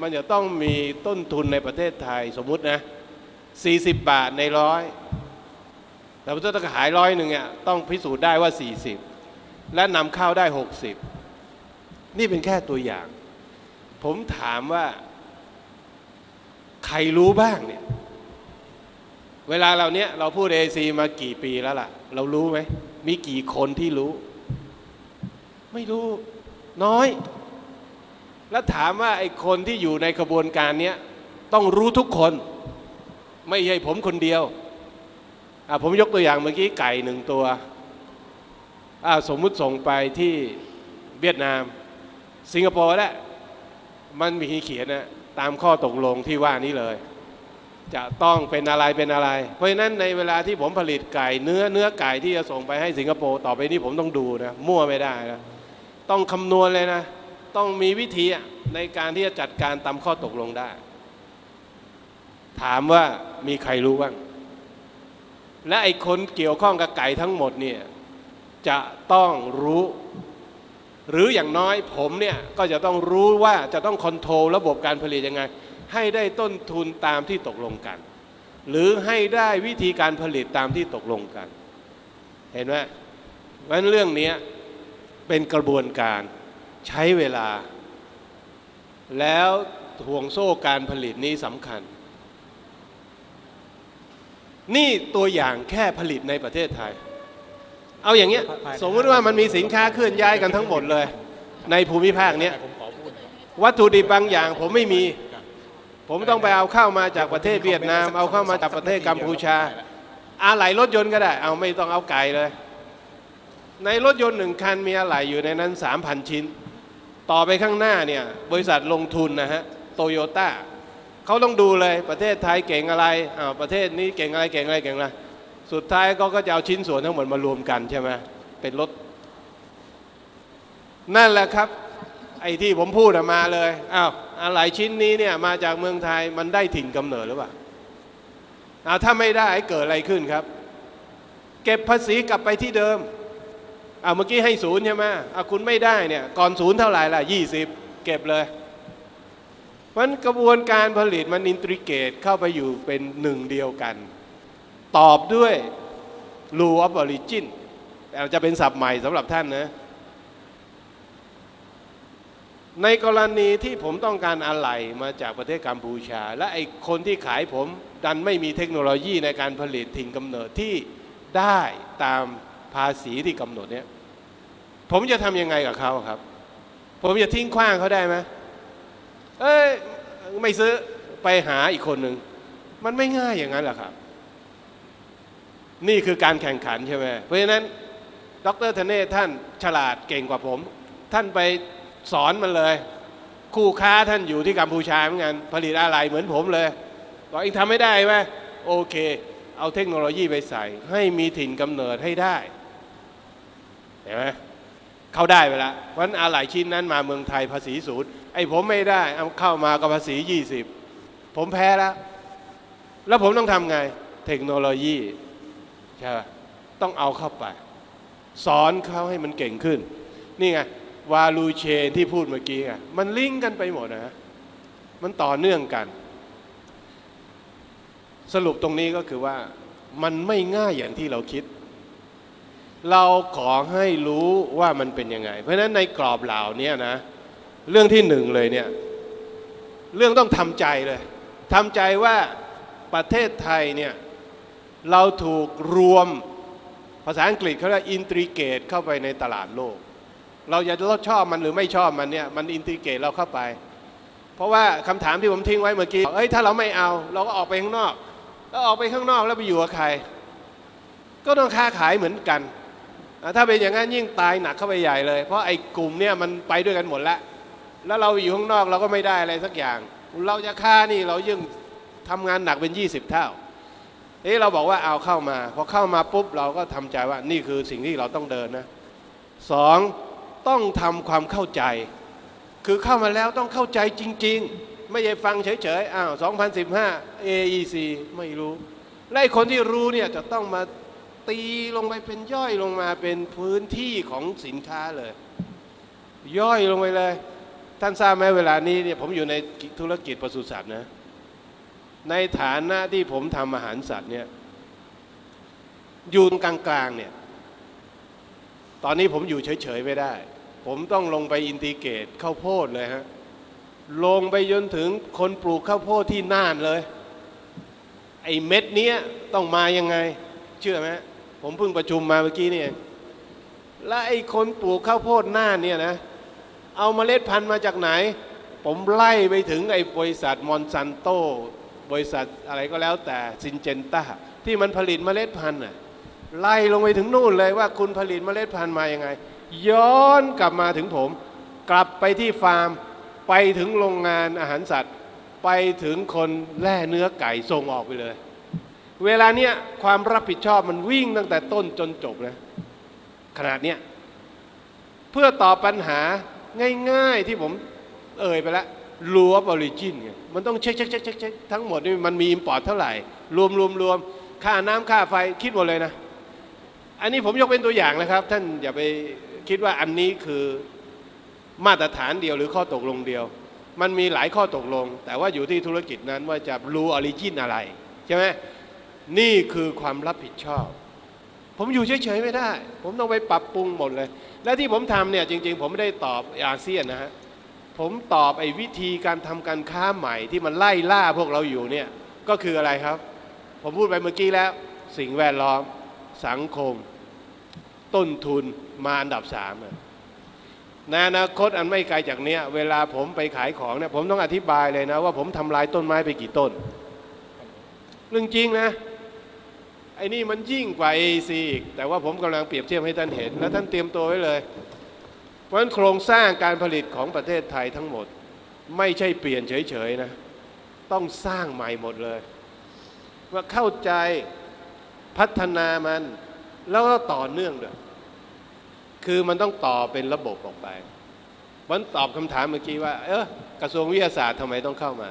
มันจะต้องมีต้นทุนในประเทศไทยสมมุตินะ 40 บาทในร้อยแต่ถ้าจะขายร้อยหนึ่งเนี่ยต้องพิสูจน์ได้ว่า 40 และนำเข้าได้ 60 นี่เป็นแค่ตัวอย่าง ผมถามว่าใครรู้บ้างเนี่ย เวลาเราเนี้ยเราพูดเอซีมากี่ปีแล้วล่ะ เรารู้ไหม มีกี่คนที่รู้ ไม่รู้น้อย แล้วถามว่าไอ้คนที่อยู่ในกระบวนการนี้ต้องรู้ทุกคน ไม่ใช่ผมคนเดียวผมยกตัวอย่างเมื่อกี้ไก่หนึ่งตัวสมมุติส่งไปที่เวียดนาม สิงคโปร์และมันมีเขียนนะตามข้อตกลงที่ว่านี้เลย จะต้องเป็นอะไรเป็นอะไร เพราะฉะนั้นในเวลาที่ผมผลิตไก่เนื้อเนื้อไก่ที่จะส่งไปให้สิงคโปร์ต่อไปนี้ผมต้องดูนะมั่วไม่ได้นะต้องคำนวณเลยนะ ต้องมีวิธีในการที่จะจัดการตามข้อตกลงได้ ถามว่ามีใครรู้บ้าง และไอ้คนเกี่ยวข้องกับไก่ทั้งหมดเนี่ยจะต้องรู้ หรืออย่างน้อยผมเนี่ยก็จะต้องรู้ว่าจะต้องคอนโทรลระบบการผลิตยังไง ให้ได้ต้นทุนตามที่ตกลงกัน หรือให้ได้วิธีการผลิตตามที่ตกลงกัน เห็นไหมเพราะฉะนั้นเรื่องนี้เป็นกระบวนการ ใช้เวลา แล้วห่วงโซ่การผลิตนี้สำคัญ นี่ตัวอย่างแค่ผลิตในประเทศไทย เอาอย่างเงี้ยสมมติว่ามันมีสินค้าเคลื่อนย้ายกันทั้งหมดเลย ในภูมิภาคเนี้ยผมขอพูดวัตถุดิบบางอย่างผมไม่มี ผมต้องไปเอาเข้ามาจากประเทศเวียดนาม เอาเข้ามาจากประเทศกัมพูชา อะไหล่รถยนต์ก็ได้ เอาไม่ต้องเอาไก่เลย ในรถยนต์หนึ่งคันมีอะไหล่อยู่ในนั้น 3,000 ชิ้น ต่อไปข้างหน้าเนี่ยบริษัทลงทุนนะฮะโตโยต้าเขาต้องดูเลยประเทศไทยเก่งอะไรอ้าประเทศนี้เก่งอะไรเก่งอะไรเก่งอะไรสุดท้ายก็จะเอาชิ้นส่วนทั้งหมดมารวมกันใช่ไหมเป็นรถ นั่นแหละครับ ไอ้ที่ผมพูดมาเลยอ้าวอะไรชิ้นนี้เนี่ยมาจากเมืองไทยมันได้ถิ่นกำเนิดหรือเปล่าอ้าวถ้าไม่ได้เกิดอะไรขึ้นครับ เก็บภาษีกลับไปที่เดิม อ้าเมื่อกี้ให้ศูนย์ใช่ไหมอาคุณไม่ได้เนี่ยก่อนศูนย์เท่าไหร่ล่ะยี่สิบเก็บเลยมันกระบวนการผลิตมันอินทริเกตเข้าไปอยู่เป็นหนึ่งเดียวกัน ตอบด้วย rule of origin แต่จะเป็นศัพท์ใหม่สำหรับท่านนะ ในกรณีที่ผมต้องการอะไหล่มาจากประเทศกัมพูชา และไอ้คนที่ขายผมดันไม่มีเทคโนโลยีในการผลิตถิ่นกำเนิดที่ได้ตามภาษีที่กำหนดเนี่ย ผมจะทำยังไงกับเขาครับ ผมจะทิ้งขว้างเขาได้ไหมเอ้ยไม่ซื้อไปหาอีกคนหนึ่งมันไม่ง่ายอย่างนั้นหรอครับ นี่คือการแข่งขันใช่ไหมเพราะฉะนั้นดรธเนศท่านฉลาดเก่งกว่าผม ท่านไปสอนมันเลย คู่ค้าท่านอยู่ที่กัมพูชาเหมือนกันผลิตอะไรเหมือนผมเลยบอกเองทำไม่ได้ไหมโอเค เอาเทคโนโลยีไปใส่ ให้มีถิ่นกำเนิดให้ได้เห็นไหม เข้าได้ไปแล้วเพราะฉะนั้นอะไรชิ้นนั้นมาเมืองไทยภาษีศูนย์ไอ้ผมไม่ได้เอาเข้ามาก็ภาษี 20 ผมแพ้แล้ว แล้วผมต้องทำไง เทคโนโลยีใช่ปะต้องเอาเข้าไป สอนเขาให้มันเก่งขึ้น นี่ไง วาลูเชนที่พูดเมื่อกี้ไงมันลิงก์กันไปหมดนะมันต่อเนื่องกัน สรุปตรงนี้ก็คือว่ามันไม่ง่ายอย่างที่เราคิด เราขอให้รู้ว่ามันเป็นยังไง เพราะฉะนั้นในกรอบเหล่านี้นะ เรื่องที่หนึ่งเลยเนี่ย เรื่องต้องทำใจเลยทำใจว่าประเทศไทยเนี่ย เราถูกรวมภาษาอังกฤษเขาเรียกอินทริเกตเข้าไปในตลาดโลก เราจะเราชอบมันหรือไม่ชอบมันเนี่ยมันอินทริเกตเราเข้าไป เพราะว่าคำถามที่ผมทิ้งไว้เมื่อกี้เอ้ยถ้าเราไม่เอาเราก็ออกไปข้างนอก แล้วออกไปข้างนอกแล้วไปอยู่กับใคร ก็ต้องค้าขายเหมือนกัน ถ้าเป็นอย่างนั้นยิ่งตายหนักเข้าไปใหญ่เลย เพราะไอ้กลุ่มเนี่ยมันไปด้วยกันหมดแล้ว แล้วเราอยู่ข้างนอกเราก็ไม่ได้อะไรสักอย่าง เราจะฆ่านี่เรายิ่งทำงานหนักเป็น 20 เท่าเอ้เราบอกว่าเอาเข้ามาพอเข้ามาปุ๊บเราก็ทำใจว่านี่คือสิ่งที่เราต้องเดินนะสองต้องทำความเข้าใจ คือเข้ามาแล้วต้องเข้าใจจริง ๆ ไม่ใช่ฟังเฉยๆอ้าว2015 AEC ไม่รู้และไอ้คนที่รู้เนี่ยจะต้องมา ตีลงไปเป็นย่อยลงมาเป็นพื้นที่ของสินค้าเลย ย่อยลงไปเลย ท่านทราบไหมเวลานี้เนี่ยผมอยู่ในธุรกิจปศุสัตว์นะ ในฐานะที่ผมทำอาหารสัตว์เนี่ยอยู่กลางๆเนี่ย ตอนนี้ผมอยู่เฉยๆไม่ได้ ผมต้องลงไปอินทิเกตข้าวโพดเลยฮะลงไปจนถึงคนปลูกข้าวโพดที่น่านเลย ไอ้เม็ดเนี้ยต้องมายังไง เชื่อไหม ผมเพิ่งประชุมมาเมื่อกี้นี่เองและไอ้คนปลูกข้าวโพดน่าเนี่ยนะ เอาเมล็ดพันธุ์มาจากไหน ผมไล่ไปถึงไอ้บริษัทมอนซันโต บริษัทอะไรก็แล้วแต่ซินเจนต้าที่มันผลิตเมล็ดพันธุ์น่ะไล่ลงไปถึงนู่นเลยว่าคุณผลิตเมล็ดพันธุ์มายังไง ย้อนกลับมาถึงผม กลับไปที่ฟาร์ม ไปถึงโรงงานอาหารสัตว์ ไปถึงคนแล่เนื้อไก่ส่งออกไปเลย เวลาเนี้ยความรับผิดชอบมันวิ่งตั้งแต่ต้นจนจบนะขนาดเนี้ยเพื่อตอบปัญหาง่ายๆที่ผมเอ่ยไปแล้วรัวบริจินเนี่ยมันต้องเช็คเช็คเช็คเช็คทั้งหมดนี่มันมีอิมพอร์ตเท่าไหร่ รวมรวมรวมค่าน้ำค่าไฟคิดหมดเลยนะ อันนี้ผมยกเป็นตัวอย่างนะครับ ท่านอย่าไปคิดว่าอันนี้คือมาตรฐานเดียวหรือข้อตกลงเดียว มันมีหลายข้อตกลง แต่ว่าอยู่ที่ธุรกิจนั้นว่าจะรู้ออริจินอะไรใช่ไหม นี่คือความรับผิดชอบ ผมอยู่เฉยๆไม่ได้ ผมต้องไปปรับปรุงหมดเลย และที่ผมทำเนี่ยจริง ๆ ผมไม่ได้ตอบอาเซียนนะฮะผมตอบไอ้วิธีการทำการค้าใหม่ที่มันไล่ล่าพวกเราอยู่เนี่ยก็คืออะไรครับ ผมพูดไปเมื่อกี้แล้ว สิ่งแวดล้อมสังคม ต้นทุนมาอันดับสามในอนาคตอันไม่ไกลจากเนี้ยเวลาผมไปขายของเนี่ยผมต้องอธิบายเลยนะว่าผมทำลายต้นไม้ไปกี่ต้น เรื่องจริงนะ ไอ้นี่มันยิ่งกว่า AEC อีก แต่ว่าผมกำลังเปรียบเทียบให้ท่านเห็น และท่านเตรียมตัวไว้เลย เพราะฉะนั้นโครงสร้างการผลิตของประเทศไทยทั้งหมด ไม่ใช่เปลี่ยนเฉยๆนะ ต้องสร้างใหม่หมดเลย ว่าเข้าใจพัฒนามัน แล้วก็ต่อเนื่องด้วยคือมันต้องต่อเป็นระบบออกไปมันตอบคำถามเมื่อกี้ว่า เออกระทรวงวิทยาศาสตร์ทำไมต้องเข้ามา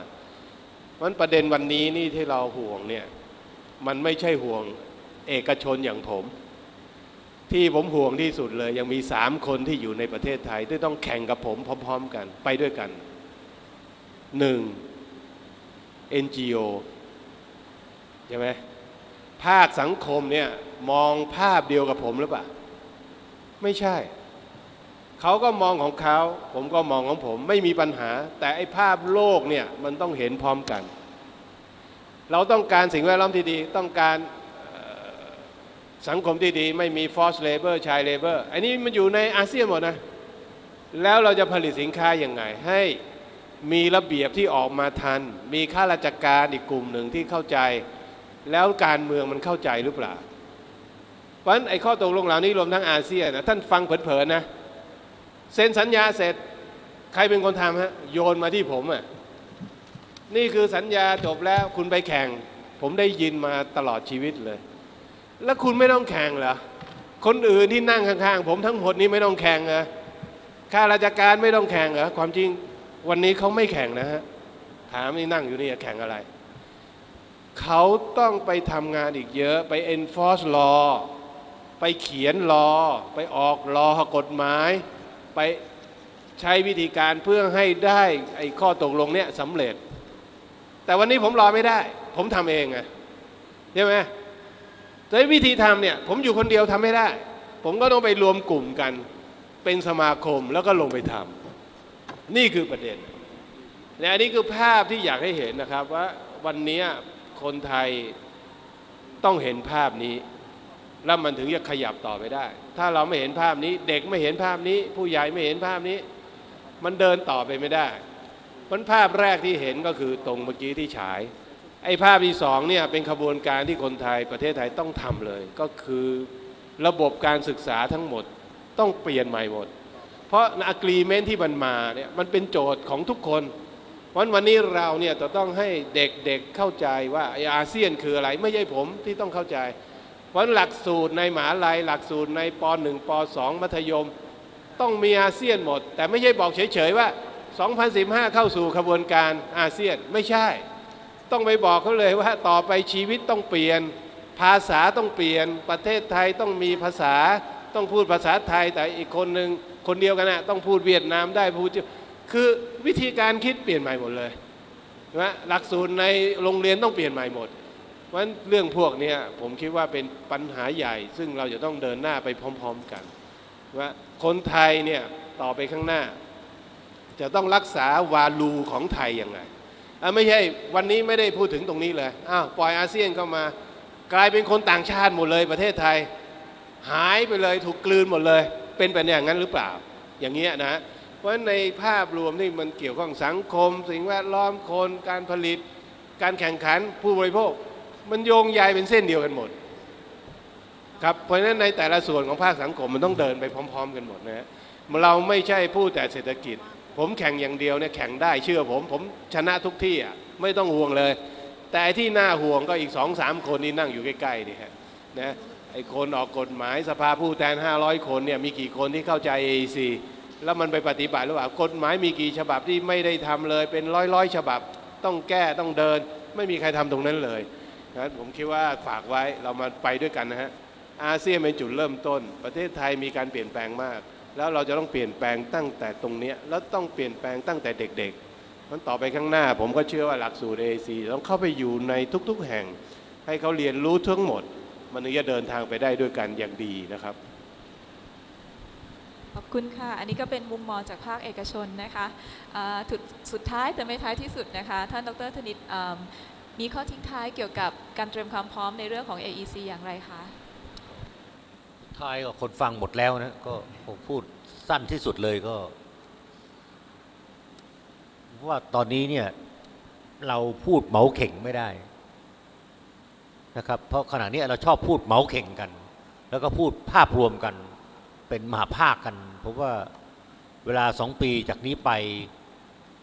มันประเด็นวันนี้นี่ที่เราห่วงเนี่ย มันไม่ใช่ห่วงเอกชนอย่างผม ที่ผมห่วงที่สุดเลย ยังมีสามคนที่อยู่ในประเทศไทย ที่ต้องแข่งกับผมพร้อม ๆ กันไปด้วยกันหนึ่ง NGO ใช่ไหมภาคสังคมเนี่ยมองภาพเดียวกับผมหรือเปล่า ไม่ใช่ เขาก็มองของเขา ผมก็มองของผม ไม่มีปัญหา แต่ไอ้ภาพโลกเนี่ยมันต้องเห็นพร้อมกัน เราต้องการสิ่งแวดล้อมที่ดี ต้องการสังคมที่ดีไม่มี forced labor child labor อันนี้มันอยู่ในอาเซียนหมดนะ แล้วเราจะผลิตสินค้าอย่างไง ให้มีระเบียบที่ออกมาทัน มีข้าราชการอีกกลุ่มหนึ่งที่เข้าใจ แล้วการเมืองมันเข้าใจหรือเปล่า เพราะฉะนั้นไอ้ข้อตกลงเหล่านี้รวมทั้งอาเซียนนะท่านฟังเผลอๆนะเซ็นสัญญาเสร็จใครเป็นคนทำฮะโยนมาที่ผมอะ นี่คือสัญญาจบแล้วคุณไปแข่ง ผมได้ยินมาตลอดชีวิตเลย แล้วคุณไม่ต้องแข่งเหรอคนอื่นที่นั่งข้างๆผมทั้งหมดนี้ไม่ต้องแข่งเหรอข้าราชการไม่ต้องแข่งเหรอความจริงวันนี้เขาไม่แข่งนะฮะถามนี่นั่งอยู่นี่แข่งอะไร เขาต้องไปทำงานอีกเยอะไป enforce law ไปเขียน law ไปออก law กฎหมาย ไปใช้วิธีการเพื่อให้ได้ไอ้ข้อตกลงเนี้ยสำเร็จ แต่วันนี้ผมรอไม่ได้ ผมทำเองไงใช่ไหมแต่วิธีทำเนี่ย ผมอยู่คนเดียวทำไม่ได้ ผมก็ต้องไปรวมกลุ่มกัน เป็นสมาคมแล้วก็ลงไปทำนี่คือประเด็นและอันนี้คือภาพที่อยากให้เห็นนะครับว่าวันนี้คนไทยต้องเห็นภาพนี้ แล้วมันถึงจะขยับต่อไปได้ ถ้าเราไม่เห็นภาพนี้ เด็กไม่เห็นภาพนี้ ผู้ใหญ่ไม่เห็นภาพนี้ มันเดินต่อไปไม่ได้ เพราะภาพแรกที่เห็นก็คือตรงเมื่อกี้ที่ฉาย ไอ้ภาพที่สองเนี่ยเป็นขบวนการที่คนไทยประเทศไทยต้องทำเลย ก็คือระบบการศึกษาทั้งหมดต้องเปลี่ยนใหม่หมด เพราะอะกรีเมนที่มันมาเนี่ยมันเป็นโจทย์ของทุกคนวันวันนี้เราเนี่ยจะต้องให้เด็กๆเเข้าใจว่าไอ้อาเซียนคืออะไรไม่ใช่ผมที่ต้องเข้าใจเพราะหลักสูตรในมหาลัยหลักสูตรในป .1 ป .2 มัธยม ต้องมีอาเซียนหมด แต่ไม่ใช่บอกเฉยๆว่า 2015 เข้าสู่ขบวนการอาเซียนไม่ใช่ ต้องไปบอกเขาเลยว่าต่อไปชีวิตต้องเปลี่ยน ภาษาต้องเปลี่ยน ประเทศไทยต้องมีภาษาต้องพูดภาษาไทยแต่อีกคนหนึ่งคนเดียวกันนะต้องพูดเวียดนามได้พูดคือวิธีการคิดเปลี่ยนใหม่หมดเลยนะหลักสูตรในโรงเรียนต้องเปลี่ยนใหม่หมดเพราะฉะนั้นเรื่องพวกนี้ผมคิดว่าเป็นปัญหาใหญ่ ซึ่งเราจะต้องเดินหน้าไปพร้อม ๆกันว่าคนไทยเนี่ยต่อไปข้างหน้า จะต้องรักษาวาลูของไทยยังไงไม่ใช่วันนี้ไม่ได้พูดถึงตรงนี้เลยอ้าวปล่อยอาเซียนเข้ามากลายเป็นคนต่างชาติหมดเลยประเทศไทย หายไปเลยถูกกลืนหมดเลย เป็นไปอย่างนั้นหรือเปล่า อย่างเงี้ยนะ เพราะฉะนั้นในภาพรวมที่มันเกี่ยวข้องสังคม สิ่งแวดล้อมคนการผลิต การแข่งขันผู้บริโภค มันโยงใยเป็นเส้นเดียวกันหมดครับเพราะฉะนั้นในแต่ละส่วนของภาคสังคมมันต้องเดินไปพร้อม ๆ กันหมดนะฮะเราไม่ใช่พูดแต่เศรษฐกิจ ผมแข่งอย่างเดียวเนี่ยแข่งได้เชื่อผม ผมชนะทุกที่อะไม่ต้องห่วงเลย แต่ที่น่าห่วงก็อีกสองสามคนที่นั่งอยู่ใกล้ๆนี่ฮะนะไอ้คนออกกฎหมายสภาผู้แทน 500 คนเนี่ยมีกี่คนที่เข้าใจ AEC แล้วมันไปปฏิบัติหรือเปล่ากฎหมายมีกี่ฉบับที่ไม่ได้ทำเลยเป็นร้อยๆฉบับ ต้องแก้ต้องเดิน ไม่มีใครทำตรงนั้นเลยนะผมคิดว่าฝากไว้เรามาไปด้วยกันนะฮะอาเซียนเป็นจุดเริ่มต้น ประเทศไทยมีการเปลี่ยนแปลงมาก แล้วเราจะต้องเปลี่ยนแปลงตั้งแต่ตรงนี้แล้วต้องเปลี่ยนแปลงตั้งแต่เด็กๆมันต่อไปข้างหน้าผมก็เชื่อว่าหลักสูตร AC ต้องเข้าไปอยู่ในทุกๆแห่ง ให้เขาเรียนรู้ทั้งหมด มันถึงจะเดินทางไปได้ด้วยกันอย่างดีนะครับขอบคุณค่ะ อันนี้ก็เป็นมุมมองจากภาคเอกชนนะคะสุดสุดท้ายแต่ไม่ท้ายที่สุดนะคะ ท่านดรธนิตมีข้อทิ้งท้ายเกี่ยวกับการเตรียมความพร้อมในเรื่องของ AEC อย่างไรคะ ท้ายก็คนฟังหมดแล้วนะ ก็ผมพูดสั้นที่สุดเลยก็ ว่าตอนนี้เนี่ยเราพูดเหมาเข่งไม่ได้นะครับ เพราะขณะนี้เราชอบพูดเหมาเข่งกัน แล้วก็พูดภาพรวมกัน เป็นมหาภาคกันผมว่าเวลาสองปีจากนี้ไป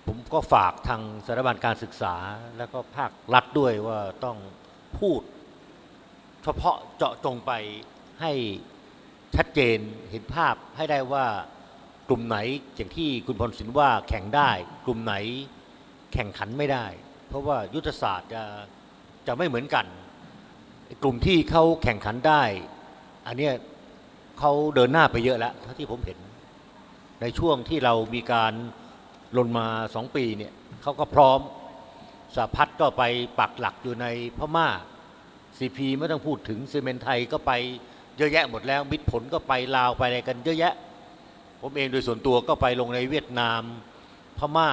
ผมก็ฝากทางสถาบันการศึกษา แล้วก็ภาครัฐด้วยว่าต้องพูด เฉพาะเจาะจงไปให้ ชัดเจนเห็นภาพให้ได้ว่ากลุ่มไหนอย่างที่คุณพลสินว่าแข่งได้ กลุ่มไหนแข่งขันไม่ได้ เพราะว่ายุทธศาสตร์จะจะไม่เหมือนกัน กลุ่มที่เขาแข่งขันได้ อันเนี้ยเขาเดินหน้าไปเยอะแล้วเท่าที่ผมเห็น ในช่วงที่เรามีการลนมาสองปีเนี่ยเขาก็พร้อมสหพัฒน์ก็ไปปักหลักอยู่ในพม่าซีพีไม่ต้องพูดถึงซีเมนไทยก็ไป เยอะแยะหมดแล้ว มิตรผลก็ไปลาวไปอะไรกันเยอะแยะ ผมเองโดยส่วนตัวก็ไปลงในเวียดนามพม่า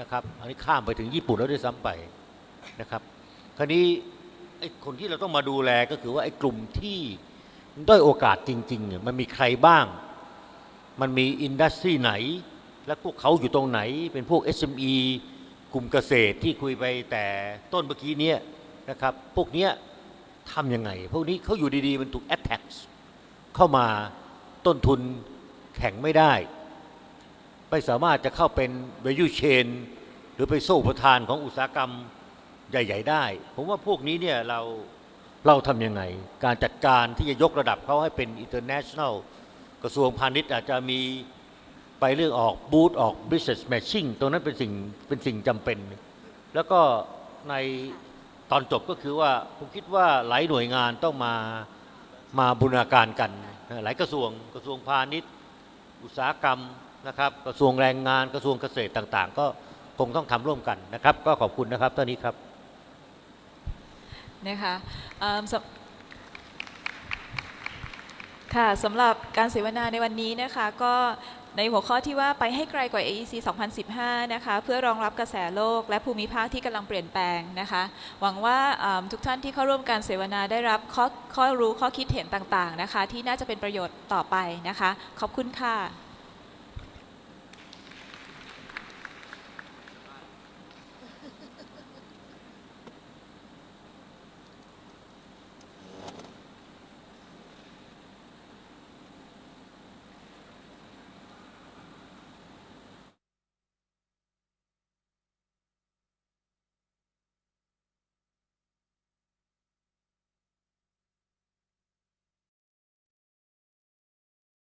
นะครับ อันนี้ข้ามไปถึงญี่ปุ่นแล้วด้วยซ้ำไปนะครับ คราวนี้ไอ้คนที่เราต้องมาดูแลก็คือว่าไอ้กลุ่มที่ด้อยโอกาสจริงๆเนี่ยมันมีใครบ้าง มันมีอินดัสทรีไหน และพวกเขาอยู่ตรงไหน เป็นพวก SME กลุ่มเกษตรที่คุยไปแต่ต้นเมื่อกี้เนี้ยนะครับ พวกเนี้ย ทำยังไง พวกนี้เขาอยู่ดีๆ มันถูก attack เข้ามาต้นทุนแข็งไม่ได้ ไม่สามารถจะเข้าเป็น value chain หรือไปโซ่ประทานของอุตสาหกรรมใหญ่ ๆ ได้ ผมว่าพวกนี้เนี่ยเราเราทำยังไง การจัดการที่จะยกระดับเขาให้เป็น international กระทรวงพาณิชย์อาจจะมีไปเรื่องออกบูธออก business matching ตรงนั้นเป็นสิ่งเป็นสิ่งจำเป็น แล้วก็ใน ตอนจบก็คือว่าผมคิดว่าหลายหน่วยงานต้องมามาบูรณาการกัน หลายกระทรวงกระทรวงพาณิชย์ อุตสาหกรรมนะครับ กระทรวงแรงงานกระทรวงเกษตรต่างๆ ก็คงต้องทำร่วมกันนะครับ ก็ขอบคุณนะครับเท่านี้ครับนะคะเอิ่มส ค่ะสำหรับการเสวนาในวันนี้นะคะก็ในหัวข้อที่ว่าไปให้ไกลกว่า AEC 2015 นะคะ เพื่อรองรับกระแสโลกและภูมิภาคที่กำลังเปลี่ยนแปลงนะคะ หวังว่าทุกท่านที่เข้าร่วมการเสวนาได้รับข้อข้อรู้ข้อคิดเห็นต่างๆนะคะ ที่น่าจะเป็นประโยชน์ต่อไปนะคะ ขอบคุณค่ะ